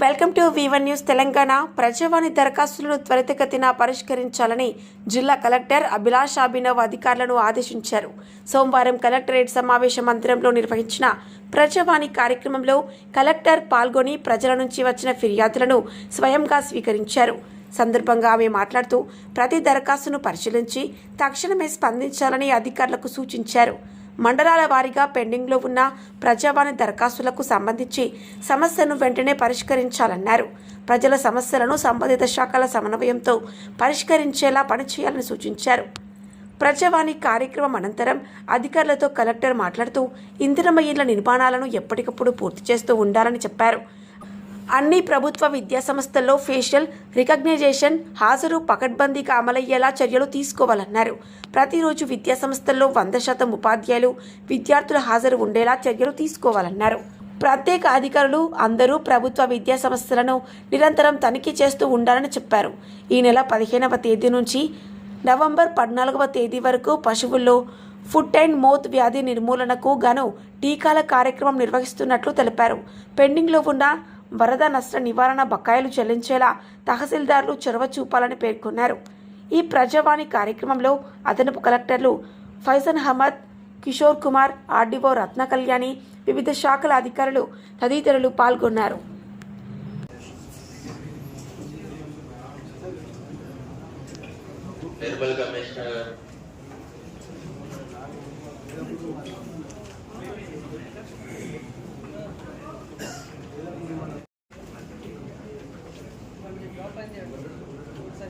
Welcome to V one news Telangana. Prajavani దరఖాస్తులను త్వరితగతిన పరిష్కరించాలని జిల్లా కలెక్టర్ అభిలాష్ అభినవ్ అధికారులను ఆదేశించారు. సోమవారం కలెక్టరేట్ సమావేశ మందిరంలో నిర్వహించిన ప్రజావాణి కార్యక్రమంలో కలెక్టర్ పాల్గొని ప్రజల నుంచి వచ్చిన ఫిర్యాదులను స్వయంగా స్వీకరించారు. సందర్భంగా ఆమె మాట్లాడుతూ ప్రతి దరఖాస్తును పరిశీలించి తక్షణమే స్పందించాలని అధికారులకు సూచించారు. మండలాల వారీగా పెండింగ్లో ఉన్న ప్రజావాణి దరఖాస్తులకు సంబంధించి సమస్యను వెంటనే పరిష్కరించాలన్నారు. ప్రజల సమస్యలను సంబంధిత శాఖల సమన్వయంతో పరిష్కరించేలా పనిచేయాలని సూచించారు. ప్రజావాణి కార్యక్రమం అనంతరం అధికారులతో కలెక్టర్ మాట్లాడుతూ ఇందిరమ్మ ఇళ్ళ నిర్మాణాలను ఎప్పటికప్పుడు పూర్తి చేస్తూ ఉండాలని చెప్పారు. అన్ని ప్రభుత్వ విద్యా సంస్థల్లో ఫేషియల్ రికగ్నైజేషన్ హాజరు పకడ్బందీగా అమలయ్యేలా చర్యలు తీసుకోవాలన్నారు. ప్రతిరోజు విద్యా సంస్థల్లో వంద శాతం ఉపాధ్యాయులు విద్యార్థుల హాజరు ఉండేలా చర్యలు తీసుకోవాలన్నారు. ప్రత్యేక అధికారులు అందరూ ప్రభుత్వ విద్యా సంస్థలను నిరంతరం తనిఖీ చేస్తూ ఉండాలని చెప్పారు. ఈ నెల పదిహేనవ తేదీ నుంచి నవంబర్ పద్నాలుగవ తేదీ వరకు పశువుల్లో ఫుట్ అండ్ మౌత్ వ్యాధి నిర్మూలనకు గాను టీకాల కార్యక్రమం నిర్వహిస్తున్నట్లు తెలిపారు. పెండింగ్లో ఉన్న వరద నష్ట నివారణ బకాయిలు చెల్లించేలా తహసీల్దార్లు చొరవ చూపాలని పేర్కొన్నారు. ఈ ప్రజావాణి కార్యక్రమంలో అదనపు కలెక్టర్లు ఫైజన్ అహ్మద్ కిషోర్ కుమార్ ఆర్డీఓ రత్న కళ్యాణి వివిధ శాఖల అధికారులు తదితరులు పాల్గొన్నారు. కమిషనర్